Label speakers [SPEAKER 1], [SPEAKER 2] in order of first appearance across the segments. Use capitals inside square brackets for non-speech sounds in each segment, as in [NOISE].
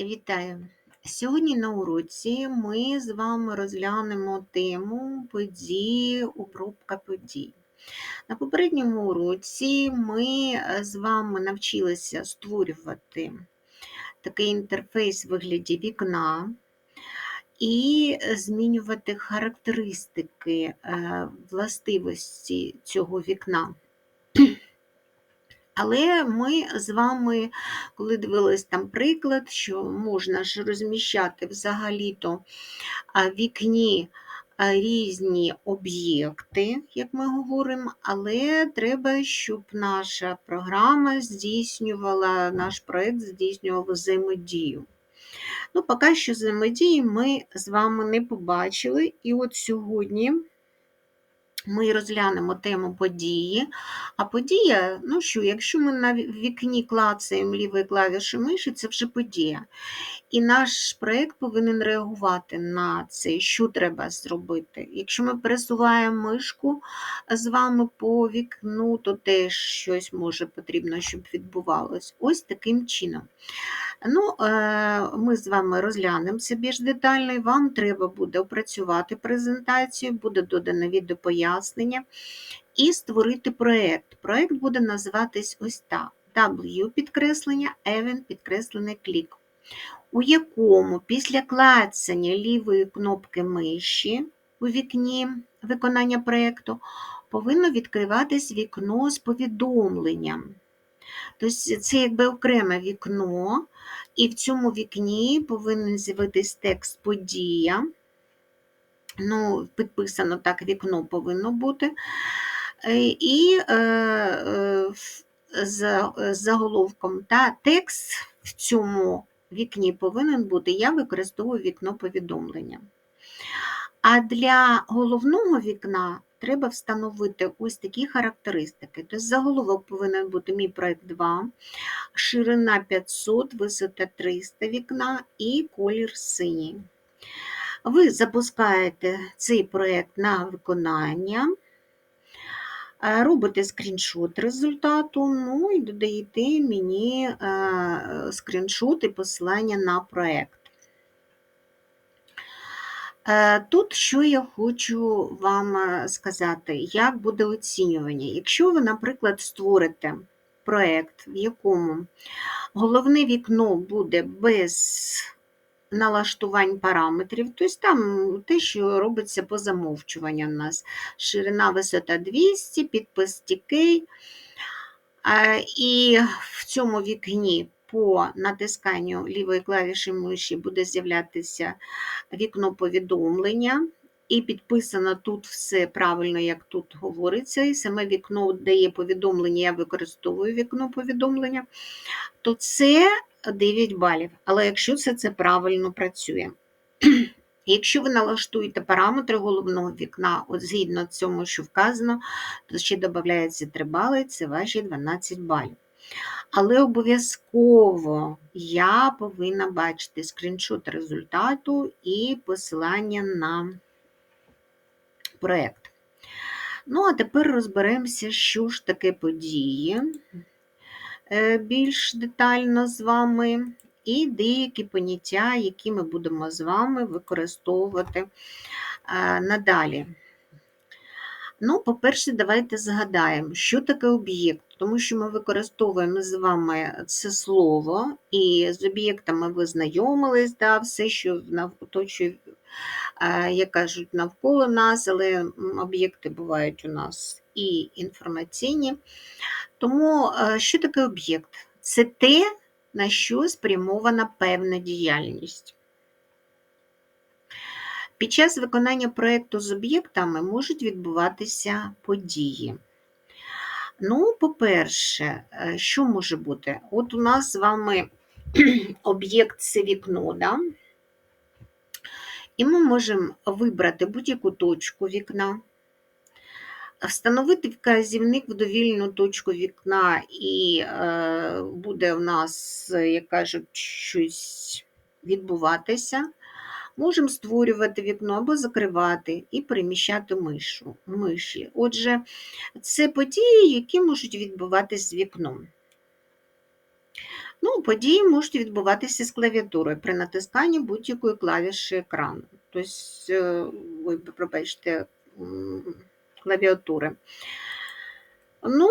[SPEAKER 1] Вітаю! Сьогодні на уроці ми з вами розглянемо тему події, обробка подій. На попередньому уроці ми е, з вами навчилися створювати такий інтерфейс в вигляді вікна і змінювати характеристики е, властивості цього вікна. Але ми з вами, коли дивились там приклад, що можна ж розміщати взагалі-то вікні різні об'єкти, як ми говоримо, але треба, щоб наша програма здійснювала, наш проєкт здійснював взаємодію. Ну, Поки що взаємодії ми з вами не побачили. І от сьогодні ми розглянемо тему події. А подія, ну що, якщо ми на вікні клацаємо лівою клавіші миші, це вже подія. І наш проєкт повинен реагувати на це, що треба зробити. Якщо ми пересуваємо мишку з вами по вікну, то теж щось може потрібно, щоб відбувалось. Ось таким чином. Ну, е, Ми з вами розглянемо це більш детально, вам треба буде опрацювати презентацію, буде додане відеопояснення і створити проєкт. Проєкт буде називатись ось так: W підкреслення, Event підкреслення клік, у якому після клацання лівої кнопки миші у вікні виконання проєкту повинно відкриватись вікно з повідомленням. Тобто це якби окреме вікно, і в цьому вікні повинен з'явитись текст подія. Ну, Підписано так, вікно повинно бути. Е, і е, е, з заголовком та текст в цьому вікні повинен бути, я використовую вікно повідомлення. А для головного вікна треба встановити ось такі характеристики. Тобто заголовок повинен бути мій проєкт 2, ширина 500, висота 300 вікна і колір синій. Ви запускаєте цей проєкт на виконання, е, робите скріншот результату, ну і додаєте мені е, скріншот і посилання на проєкт. Е, тут що я хочу вам е, сказати, як буде оцінювання. Якщо ви, наприклад, створите проєкт, в якому головне вікно буде без налаштувань параметрів, тобто там те, що робиться по замовчуванню у нас. Ширина висота 200, підпис TK, е, і в цьому вікні по натисканню лівої клавіші миші буде з'являтися вікно повідомлення. І підписано тут все правильно, як тут говориться, і саме вікно дає повідомлення, я використовую вікно повідомлення, то це 9 балів. Але якщо це, це правильно працює. [CLEARS THROAT] Якщо ви налаштуєте параметри головного вікна, от згідно цьому, що вказано, то ще додається 3 бали, це ваші 12 балів. Але обов'язково я повинна бачити скріншот результату і посилання на проєкт. Ну, а тепер розберемося, що ж таке події е, більш детально з вами, і деякі поняття, які ми будемо з вами використовувати е, надалі. Ну, по-перше, давайте згадаємо, що таке об'єкт, тому що ми використовуємо з вами це слово, і з об'єктами ви знайомились, да, все, що оточує, як кажуть, навколо нас, але об'єкти бувають у нас і інформаційні. Тому, що таке об'єкт? Це те, на що спрямована певна діяльність. Під час виконання проєкту з об'єктами можуть відбуватися події. Ну, по-перше, е, що може бути? От у нас з вами [CLEARS THROAT] об'єкт це вікно, да? і ми можемо вибрати будь-яку точку вікна, встановити вказівник в довільну точку вікна, і е, буде у нас, як кажуть, щось відбуватися. Можемо створювати вікно або закривати і переміщати мишу, миші. Отже, це події, які можуть відбуватися з вікном. Ну, події можуть відбуватися з клавіатурою при натисканні будь-якої клавіші екрану. Тобто, е, ой, пробачте, клавіатури. Ну,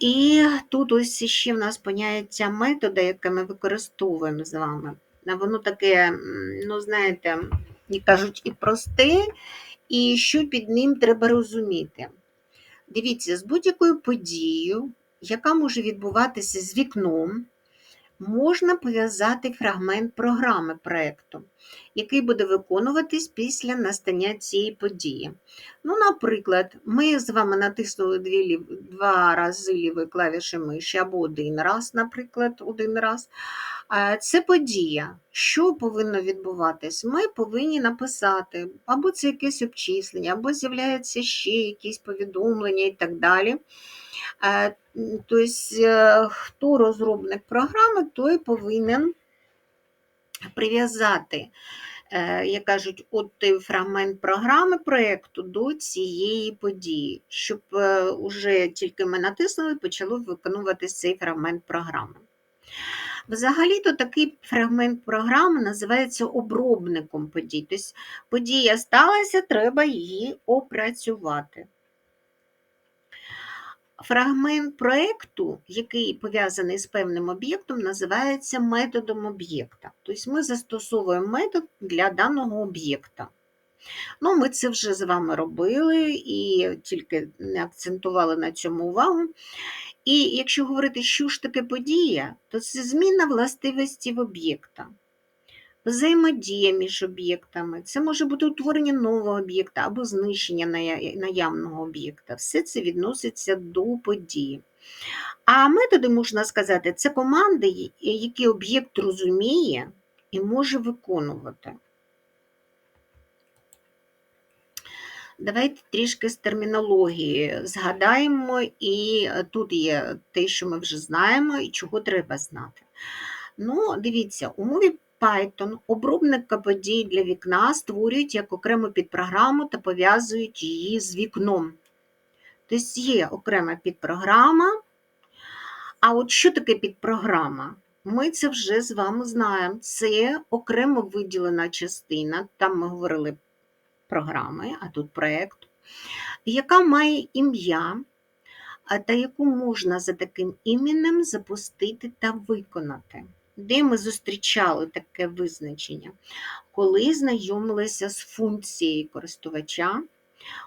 [SPEAKER 1] і тут ось ще в нас поняття метода, яке ми використовуємо з вами. Воно таке, ну, знаєте, як кажуть, і просте, і що під ним треба розуміти. Дивіться, з будь-якою подією, яка може відбуватися з вікном, можна пов'язати фрагмент програми проєкту, який буде виконуватись після настання цієї події. Ну, наприклад, ми з вами натиснули дві, два рази лівої клавіші миші або один раз, наприклад, один раз. А Це подія. Що повинно відбуватись? Ми повинні написати, або це якесь обчислення, або з'являється ще якісь повідомлення і так далі. Е, Тобто, е, хто розробник програми, той повинен прив'язати, е, як кажуть, от той фрагмент програми проєкту до цієї події, щоб е, уже тільки ми натиснули, почало виконуватися цей фрагмент програми. Взагалі-то такий фрагмент програми називається обробником подій. Тобто подія сталася, треба її опрацювати. Фрагмент проєкту, який пов'язаний з певним об'єктом, називається методом об'єкта. Тобто ми застосовуємо метод для даного об'єкта. Ну, Ми це вже з вами робили і тільки не акцентували на цьому увагу. І якщо говорити, що ж таке подія, то це зміна властивості об'єкта, взаємодія між об'єктами, це може бути утворення нового об'єкта або знищення наявного об'єкта. Все це відноситься до події. А методи, можна сказати, це команди, які об'єкт розуміє і може виконувати. Давайте трішки з термінології згадаємо, і е, тут є те, що ми вже знаємо, і чого треба знати. Ну, дивіться, у мові Python обробника подій для вікна створюють як окрему підпрограму та пов'язують її з вікном. Тобто є окрема підпрограма. А от що таке підпрограма? Ми це вже з вами знаємо. Це окремо виділена частина, там ми говорили програми, а тут проєкт, яка має ім'я, та яку можна за таким іменем запустити та виконати. Де ми зустрічали таке визначення? Коли знайомилися з функцією користувача,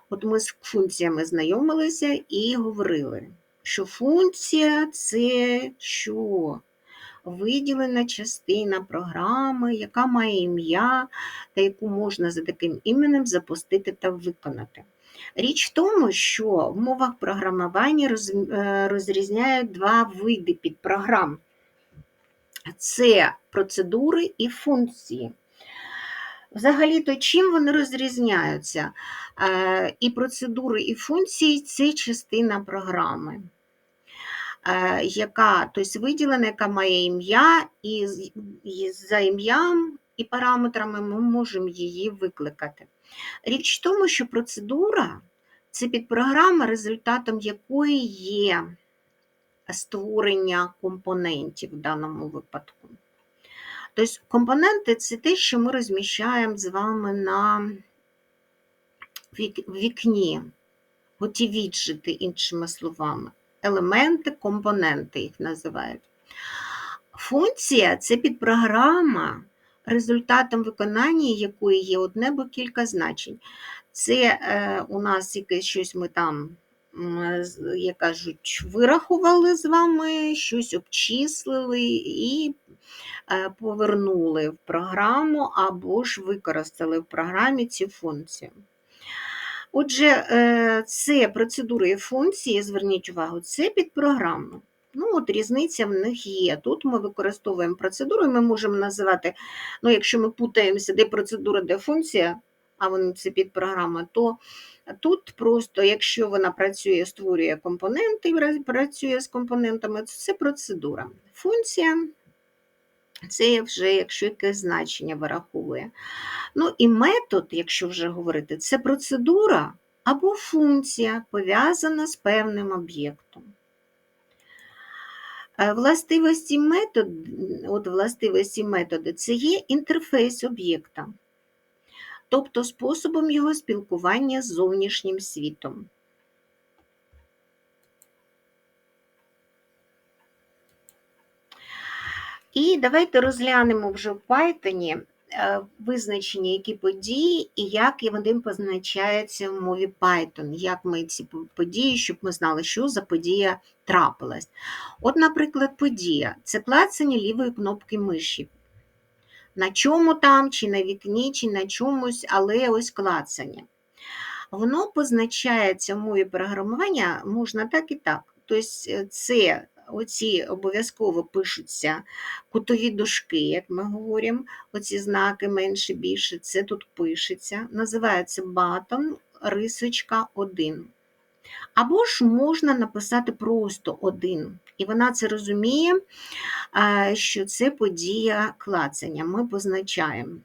[SPEAKER 1] от ми з функціями знайомилися і говорили, що функція це що? Виділена частина програми, яка має ім'я та яку можна за таким іменем запустити та виконати. Річ в тому, що в мовах програмування е, розрізняють два види підпрограм. Це процедури і функції. Взагалі-то чим вони розрізняються? Е, І процедури, і функції це частина програми, яка тобто виділена, яка має ім'я, і і за ім'ям і параметрами ми можемо її викликати. Річ в тому, що процедура це підпрограма, результатом якої є створення компонентів в даному випадку. Тобто компоненти це те, що ми розміщаємо з вами на вікні, оті віджити, іншими словами. Елементи, компоненти їх називають. Функція це підпрограма, результатом виконання якої є одне або кілька значень. Це е, у нас якесь щось ми там, як кажуть, вирахували з вами, щось обчислили і е, повернули в програму або ж використали в програмі ці функції. Отже, е, це процедури і функції, зверніть увагу, це підпрограми. Ну, от різниця в них є. Тут ми використовуємо процедуру, ми можемо називати, ну, якщо ми путаємося, де процедура, де функція, а вони це підпрограма, то тут просто, якщо вона працює, створює компоненти і працює з компонентами, то це процедура. Функція це вже якщо якесь значення вираховує. Ну і метод, якщо вже говорити, це процедура або функція, пов'язана з певним об'єктом. Е, Властивості метод, от властивості методу це є інтерфейс об'єкта, тобто способом його спілкування з зовнішнім світом. І давайте розглянемо вже в Python е, визначення, які події і як вони позначаються в мові Python, як ми ці події, щоб ми знали, що за подія трапилась. От, наприклад, подія це клацання лівої кнопки миші. На чому там, чи на вікні, чи на чомусь, але ось клацання. Воно позначається в мові програмування можна так і так. Тобто це оці обов'язково пишуться кутові дужки, як ми говоримо, оці знаки менше більше, це тут пишеться. Називається батон рисочка 1. Або ж можна написати просто один. І вона це розуміє, що це подія клацання. Ми позначаємо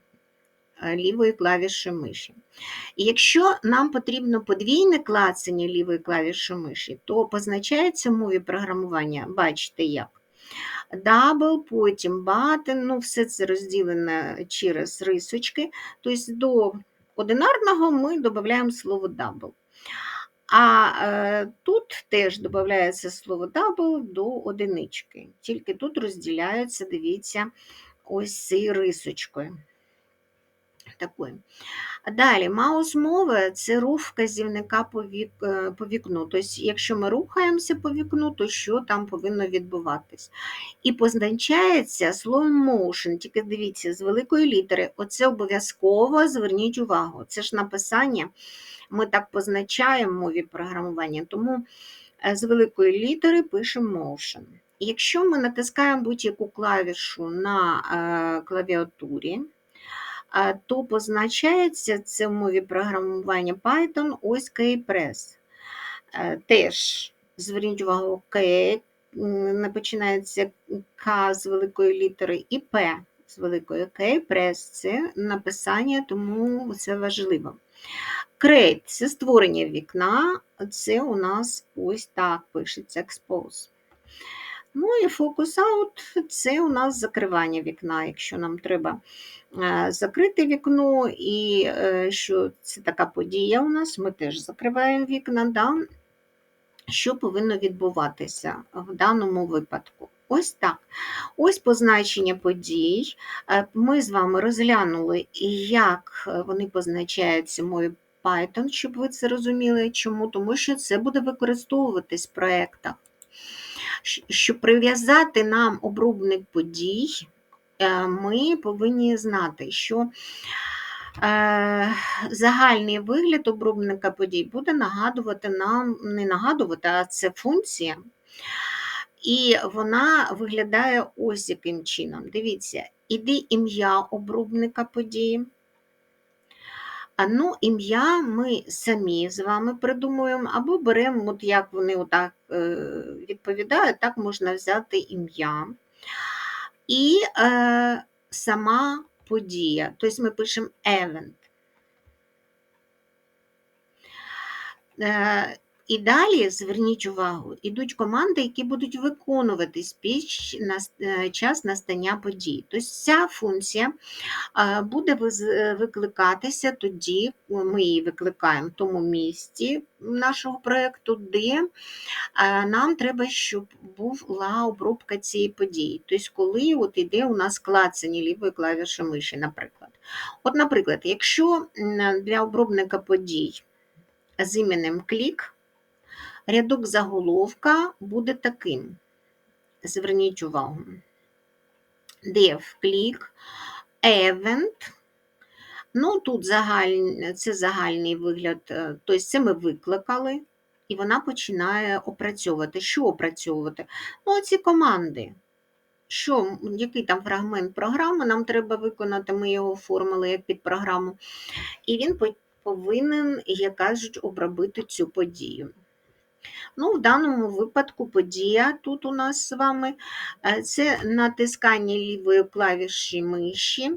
[SPEAKER 1] лівою клавішою миші. І якщо нам потрібно подвійне клацання лівої клавіші миші, то позначається мові програмування, бачите як. Double, потім button, ну все це розділено через рисочки. Тобто до одинарного ми додаємо слово double. А е, тут теж додається слово double до одинички. Тільки тут розділяються, дивіться, ось цією рисочкою. Такою. Далі, маус мови це рух вказівника по, е, вікну. Тобто, якщо ми рухаємося по вікну, то що там повинно відбуватись? І позначається словом motion, тільки дивіться, з великої літери. Оце обов'язково зверніть увагу. Це ж написання, ми так позначаємо мові програмування, тому е, з великої літери пишемо motion. Якщо ми натискаємо будь-яку клавішу на е, клавіатурі, то позначається це в мові програмування Python ось kpress. Е, теж зверніть увагу, K починається К з великої літери і П з великої К, це написання, тому це важливо. Create – це створення вікна, це у нас ось так пишеться expose. Ну і out – це у нас закривання вікна, якщо нам треба е, закрити вікно, і е, що це така подія у нас, ми теж закриваємо вікна, да? що повинно відбуватися в даному випадку. Ось так. Ось позначення подій. Е, ми з вами розглянули, як вони позначаються мовою Python, щоб ви це розуміли. Чому? Тому що це буде використовуватись в проєктах. Щоб прив'язати нам обробник подій, е, ми повинні знати, що е, загальний вигляд обробника подій буде нагадувати нам, не нагадувати, а це функція. І вона виглядає ось яким чином. Дивіться, іде ім'я обробника події. Ну, ім'я ми самі з вами придумуємо, або беремо, от як вони отак е, відповідають, так можна взяти ім'я. І е, сама подія. Тобто ми пишемо event. Е, і далі, зверніть увагу, ідуть команди, які будуть виконуватись під е, час настання подій. Тобто ця функція буде викликатися тоді, ми її викликаємо в тому місці нашого проєкту, де нам треба, щоб була обробка цієї події. Тобто, коли от іде у нас клацання лівої клавіші миші, наприклад. От, Наприклад, якщо для обробника подій з іменем клік, Рядок заголовка буде таким. Зверніть увагу. Dev клік, event. Ну, тут загальний, це загальний вигляд, е, тобто це ми викликали, і вона починає опрацьовувати. Що опрацьовувати? Ну, ці команди. Що, Який там фрагмент програми, нам треба виконати, ми його оформили як під програму. І він повинен, як кажуть, обробити цю подію. Ну, В даному випадку подія тут у нас з вами е, це натискання лівої клавіші миші.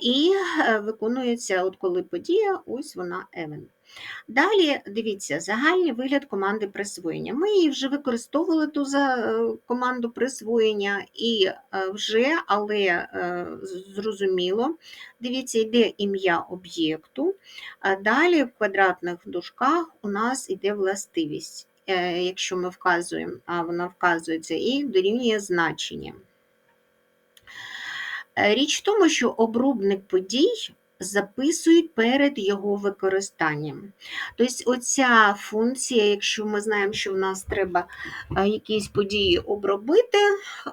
[SPEAKER 1] І е, виконується, от коли подія, ось вона event. Далі, дивіться, загальний вигляд команди присвоєння. Ми її вже використовували ту за е, команду присвоєння і е, вже, але е, зрозуміло, дивіться, йде ім'я об'єкту, далі в квадратних дужках у нас йде властивість. Якщо ми вказуємо, а вона вказується, і дорівнює значення. Річ в тому, що обробник подій записують перед його використанням. Тобто, оця функція, якщо ми знаємо, що в нас треба е, якісь події обробити,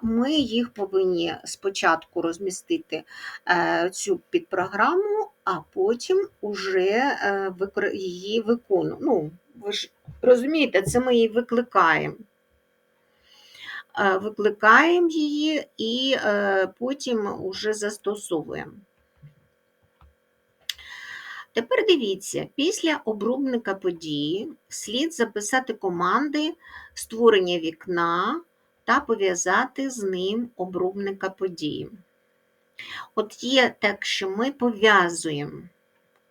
[SPEAKER 1] ми їх повинні спочатку розмістити е, цю підпрограму, а потім уже е, її виконуємо. Ну, ви ж розумієте, це ми її викликаємо. Викликаємо її і потім уже застосовуємо. Тепер дивіться, після обробника події слід записати команди створення вікна та пов'язати з ним обробника події. От є так, що ми пов'язуємо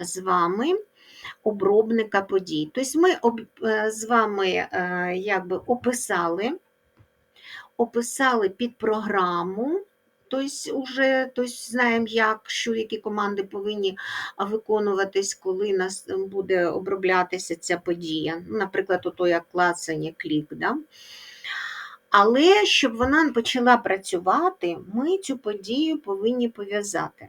[SPEAKER 1] з вами обробника подій. Тобто ми е, з вами е, якби описали, описали під програму Тобто, вже тобто, знаємо, як, що які команди повинні виконуватись, коли нас буде оброблятися ця подія. Наприклад, ото як клацання клік. Да? Але щоб вона почала працювати, ми цю подію повинні пов'язати.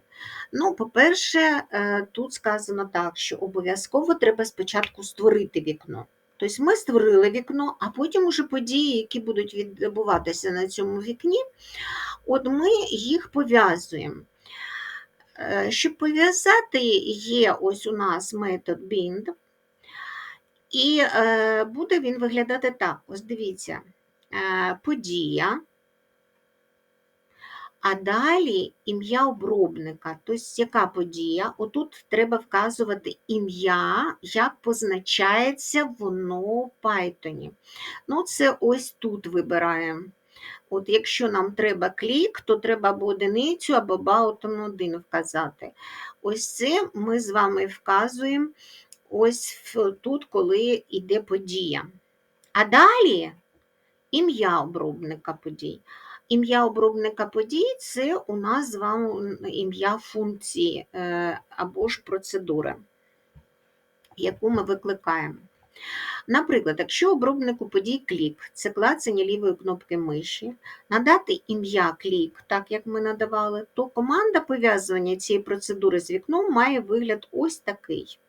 [SPEAKER 1] Ну, По-перше, е, тут сказано так, що обов'язково треба спочатку створити вікно. Тобто ми створили вікно, а потім уже події, які будуть відбуватися на цьому вікні, от ми їх пов'язуємо. Е, щоб пов'язати, є ось у нас метод bind, і е, буде він виглядати так: ось дивіться, е, подія, а далі ім'я обробника, тобто яка подія? Отут треба вказувати ім'я, як позначається воно в Python. Ну, це ось тут вибираємо. От Якщо нам треба клік, то треба або одиницю, або баутон 1 вказати. Ось це ми з вами вказуємо ось тут, коли йде подія. А далі ім'я обробника подій. Ім'я обробника подій це у нас з вами ім'я функції е, або ж процедури, яку ми викликаємо. Наприклад, якщо обробнику подій клік, це клацання лівої кнопки миші, надати ім'я клік, так як ми надавали, то команда пов'язування цієї процедури з вікном має вигляд ось такий.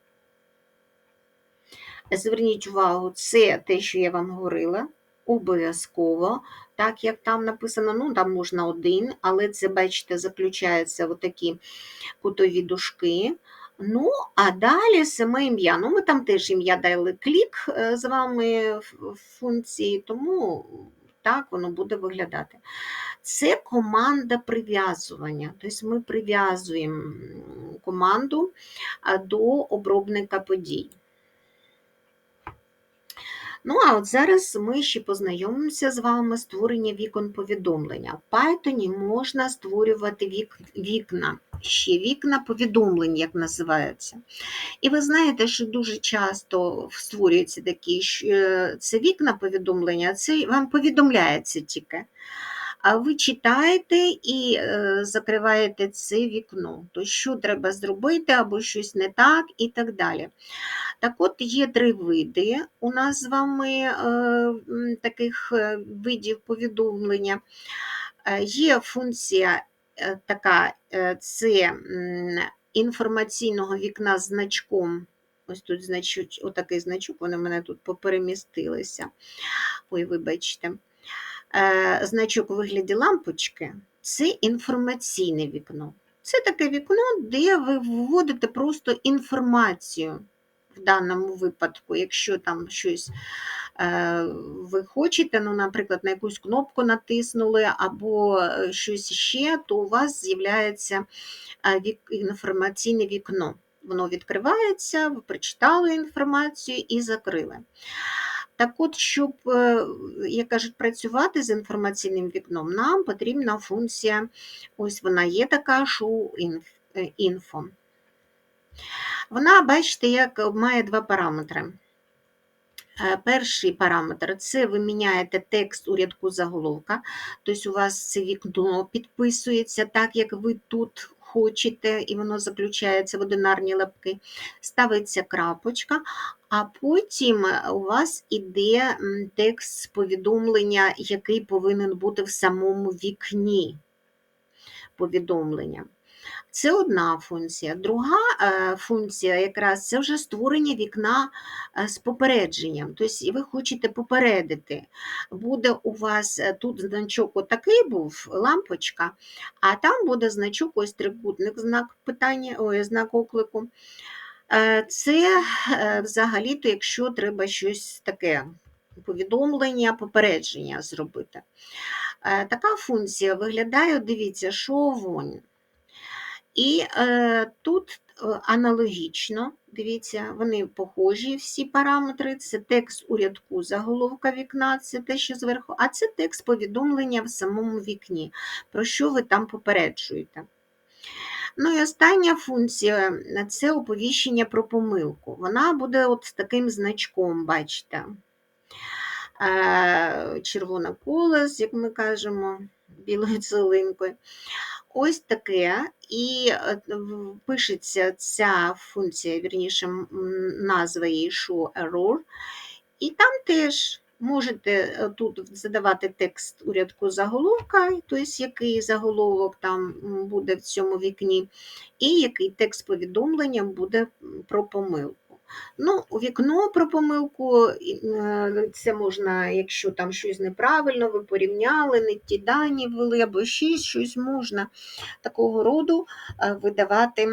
[SPEAKER 1] Зверніть увагу, це те, що я вам говорила, обов'язково, так як там написано, ну там можна один, але це, бачите, заключаються в такі кутові дужки. Ну, а далі саме ім'я. Ну, Ми там теж ім'я дали клік е, з вами в функції, тому так воно буде виглядати. Це команда прив'язування. Тобто ми прив'язуємо команду до обробника подій. Ну, а от зараз ми ще познайомимося з вами створення вікон повідомлення. В Python можна створювати вік... вікна, ще вікна повідомлень, як називаються. І ви знаєте, що дуже часто створюються такі е, це вікна повідомлення, це вам повідомляється тільки. А ви читаєте і е, закриваєте це вікно, то що треба зробити, або щось не так, і так далі. Так от є три види у нас з вами е, таких е, видів повідомлення. Є функція така, це інформаційного вікна з значком. Ось тут значок, отакий значок, вони в мене тут поперемістилися. Ой, вибачте. Значок у вигляді лампочки це інформаційне вікно. Це таке вікно, де ви вводите просто інформацію в даному випадку, якщо там щось е, ви хочете, ну, наприклад, на якусь кнопку натиснули або е, щось ще, то у вас з'являється е, інформаційне вікно. Воно відкривається, ви прочитали інформацію і закрили. Так от, щоб, як кажуть, працювати з інформаційним вікном, нам потрібна функція, ось вона є така show info. Вона, бачите, як має два параметри. Е, Перший параметр це ви міняєте текст у рядку заголовка, тобто у вас це вікно підписується так, як ви тут хочете, і воно заключається в одинарні лапки. Ставиться крапочка, а потім у вас іде текст повідомлення, який повинен бути в самому вікні повідомлення. Це одна функція. Друга е, функція якраз це вже створення вікна е, з попередженням. Тобто ви хочете попередити. Буде у вас е, тут значок отакий був, лампочка, а там буде значок ось трикутник, знак питання, ой, знак оклику. Це взагалі-то, якщо треба щось таке, повідомлення, попередження зробити. Така функція виглядає, дивіться, show вон. І е, тут е, аналогічно, дивіться, вони похожі всі параметри. Це текст у рядку заголовка вікна, це те, що зверху, а це текст повідомлення в самому вікні, про що ви там попереджуєте. Ну і остання функція це оповіщення про помилку. Вона буде от з таким значком, бачите. Е, Червона колес, як ми кажемо, білою цилинкою. Ось таке, і е, пишеться ця функція, вірніше, назва її show error. І там теж можете е, тут задавати текст у рядку заголовка, тобто який заголовок там буде в цьому вікні, і який текст повідомлення буде про помилку. Ну, вікно про помилку, е, це можна, якщо там щось неправильно, ви порівняли, не ті дані ввели, або ще щось можна такого роду е, видавати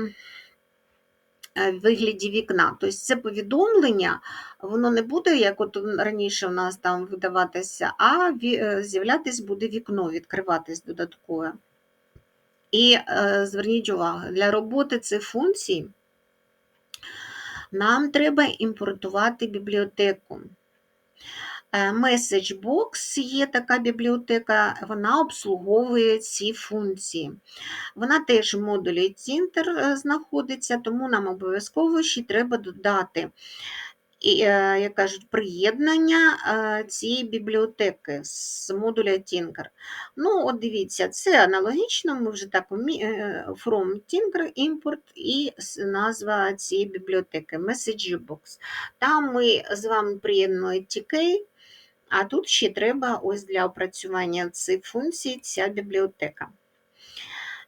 [SPEAKER 1] е, вигляді вікна. Тобто це повідомлення, воно не буде, як от раніше у нас там видаватися, а з'являтись буде вікно, відкриватись додаткове. І зверніть увагу, для роботи цих функцій нам треба імпортувати бібліотеку. Е, MessageBox є така бібліотека, вона обслуговує ці функції. Вона теж в модулі е, знаходиться, тому нам обов'язково ще треба додати, як кажуть, приєднання е, цієї бібліотеки з модуля Tinker. Ну, от дивіться, це аналогічно, ми вже так е, from Tinker import і назва цієї бібліотеки MessageBox. Там ми з вами приєднуємо TK, а тут ще треба ось для опрацювання цих функцій ця бібліотека.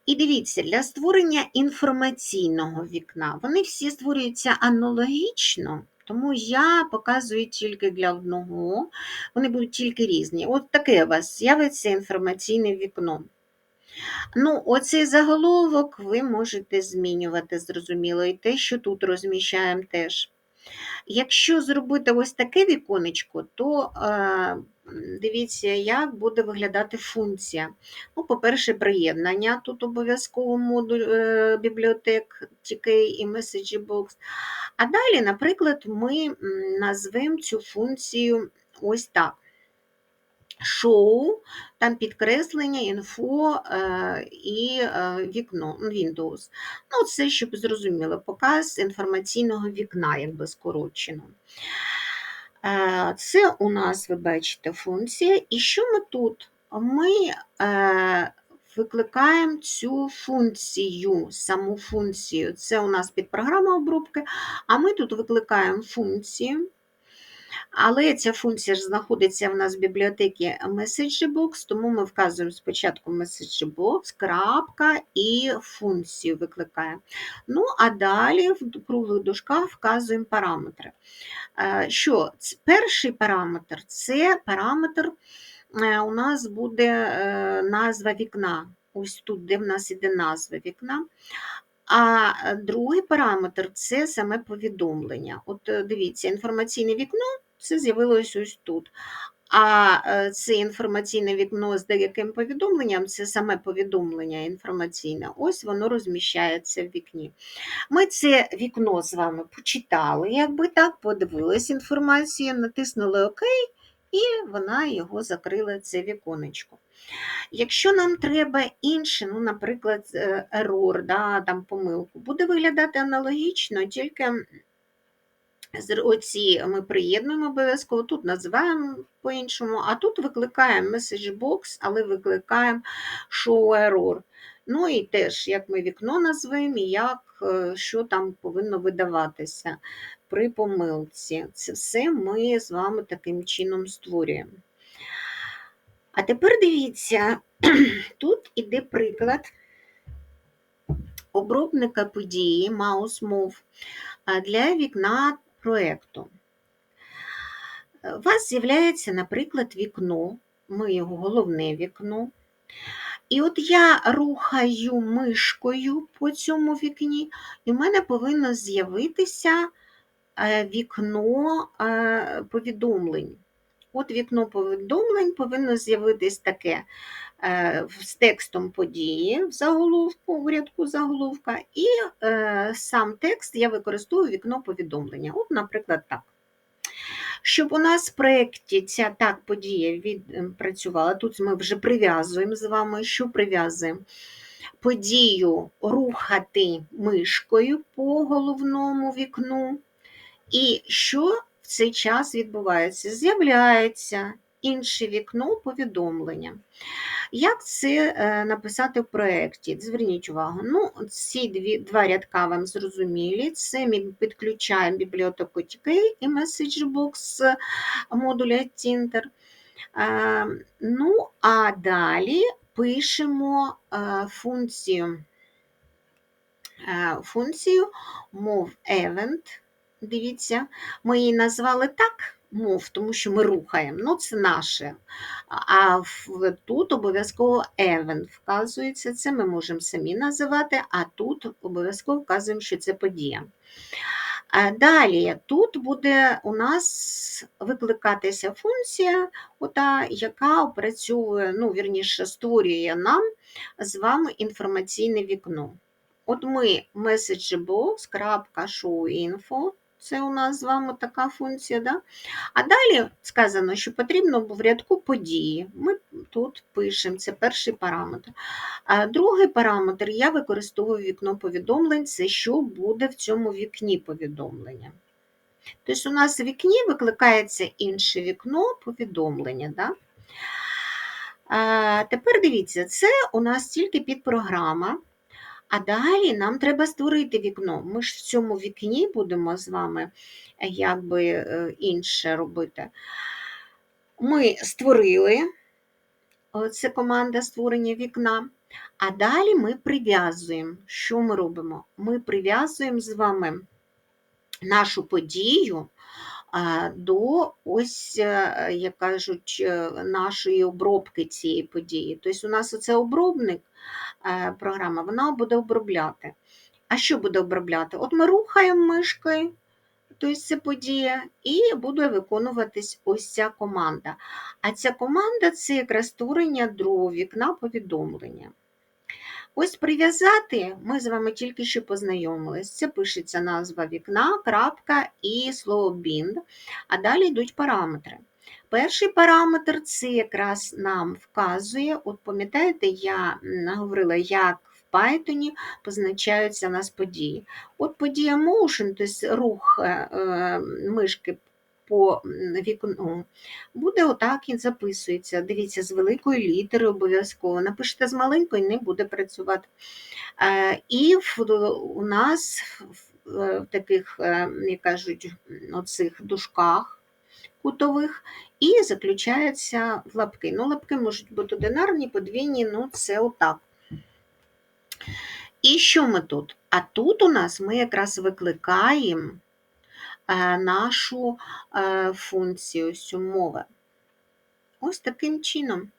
[SPEAKER 1] І дивіться, для створення інформаційного вікна вони всі створюються аналогічно, тому я показую тільки для одного, вони будуть тільки різні. От таке у вас з'явиться інформаційне вікно. Ну, оцей заголовок ви можете змінювати, зрозуміло, і те, що тут розміщаємо теж. Якщо зробити ось таке віконечко, то е, дивіться, як буде виглядати функція. Ну, По-перше, приєднання, тут обов'язково модуль е, бібліотек TK і MessageBox. А далі, наприклад, ми назвемо цю функцію ось так. Show, там підкреслення, інфо е, і е, вікно Windows. Ну, це, щоб зрозуміло, показ інформаційного вікна, якби скорочено. Це у нас, ви бачите, функція. І що ми тут? Ми е, викликаємо цю функцію, саму функцію. Це у нас підпрограма обробки, а ми тут викликаємо функцію. Але ця функція ж знаходиться в нас в бібліотеці MessageBox, тому ми вказуємо спочатку MessageBox, крапка і функцію викликаємо. Ну, а далі в круглих дужках вказуємо параметри. Е, Що? Перший параметр це параметр, е, у нас буде е, назва вікна. Ось тут, де в нас іде назва вікна. А другий параметр це саме повідомлення. От дивіться, інформаційне вікно це з'явилось ось тут. А е, це інформаційне вікно з деяким повідомленням, це саме повідомлення інформаційне, ось воно розміщається в вікні. Ми це вікно з вами почитали, якби так, подивились інформацію, натиснули ОК, і вона його закрила, це віконечко. Якщо нам треба інше, ну, наприклад, е, error, да, там помилку, буде виглядати аналогічно, тільки оці ми приєднуємо обов'язково, тут називаємо по-іншому, а тут викликаємо message box, але викликаємо show error. Ну і теж, як ми вікно назвемо, і як, е, що там повинно видаватися при помилці. Це все ми з вами таким чином створюємо. А тепер дивіться, [CLEARS THROAT] тут іде приклад обробника події MouseMove а, для вікна проєкту. У вас з'являється, наприклад, вікно, ми головне вікно. І от я рухаю мишкою по цьому вікні, і в мене повинно з'явитися е, вікно е, повідомлень. От вікно повідомлень повинно з'явитись таке з текстом події в заголовку, в рядку заголовка, і е, сам текст я використовую вікно повідомлення. От, наприклад, так. Щоб у нас в проєкті ця так подія відпрацювала, тут ми вже прив'язуємо з вами, що прив'язуємо подію рухати мишкою по головному вікну. І що в цей час відбувається? З'являється інше вікно повідомлення. Як це е, написати в проєкті? Зверніть увагу. Ну, ці дві, два рядка вам зрозумілі. Це ми підключаємо бібліотеку TK і MessageBox модуля Tinter. Е, Ну, а далі пишемо е, функцію, функцію moveEvent. Дивіться, ми її назвали так. Мов, тому що ми рухаємо, ну це наше. А тут обов'язково event вказується, це ми можемо самі називати, а тут обов'язково вказуємо, що це подія. Далі тут буде у нас викликатися функція, ота, яка опрацьовує, ну, вірніше, створює нам з вами інформаційне вікно. От ми messagebox.showinfo, це у нас з вами така функція. Да? А далі сказано, що потрібно в рядку події. Ми тут пишемо, це перший параметр. А другий параметр я використовую вікно повідомлень, це що буде в цьому вікні повідомлення. Тобто у нас в вікні викликається інше вікно повідомлення. Да? А, тепер дивіться, це у нас тільки підпрограма. А далі нам треба створити вікно. Ми ж в цьому вікні будемо з вами е, якби е, інше робити. Ми створили, це команда створення вікна. А далі ми прив'язуємо. Що ми робимо? Ми прив'язуємо з вами нашу подію до ось, е, як кажуть, е, нашої обробки цієї події. Тобто у нас оце обробник е, програма, вона буде обробляти. А що буде обробляти? От ми рухаємо мишкою, тобто це подія, і буде виконуватись ось ця команда. А ця команда це якраз створення другого вікна повідомлення. Ось прив'язати, ми з вами тільки що познайомились. Це пишеться назва вікна, крапка і слово bind, а далі йдуть параметри. Перший параметр це якраз нам вказує, от пам'ятаєте, я говорила, як в Python позначаються у нас події. От подія motion, тобто рух е, е, мишки по вікну, буде отак і записується. Дивіться, з великої літери обов'язково. Напишете з маленької, не буде працювати. Е, І у нас в, таких, як кажуть, оцих дужках кутових і заключаються в лапки. Ну, лапки можуть бути одинарні, подвійні, ну це отак. І що ми тут? А тут у нас ми якраз викликаємо е, нашу е, функцію мови. Ось таким чином.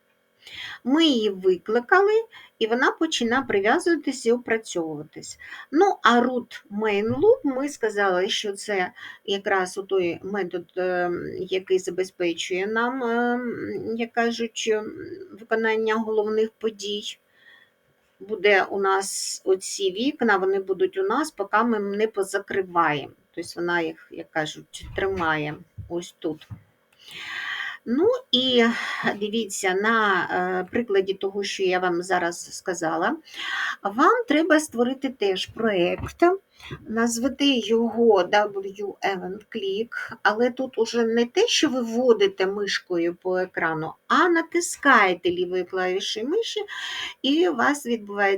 [SPEAKER 1] Ми її викликали, і вона починає прив'язуватися і опрацьовуватись. Ну, а root main loop ми сказали, що це якраз той метод, е, який забезпечує нам, е, як кажуть, е, виконання головних подій. Буде у нас оці вікна, вони будуть у нас, поки ми не позакриваємо. Тобто вона їх, як кажуть, тримає ось тут. Ну і дивіться, на е, прикладі того, що я вам зараз сказала, вам треба створити теж проєкт, назвати його W Event Click, але тут уже не те, що ви вводите мишкою по екрану, а натискаєте лівою клавішою миші, і у вас відбувається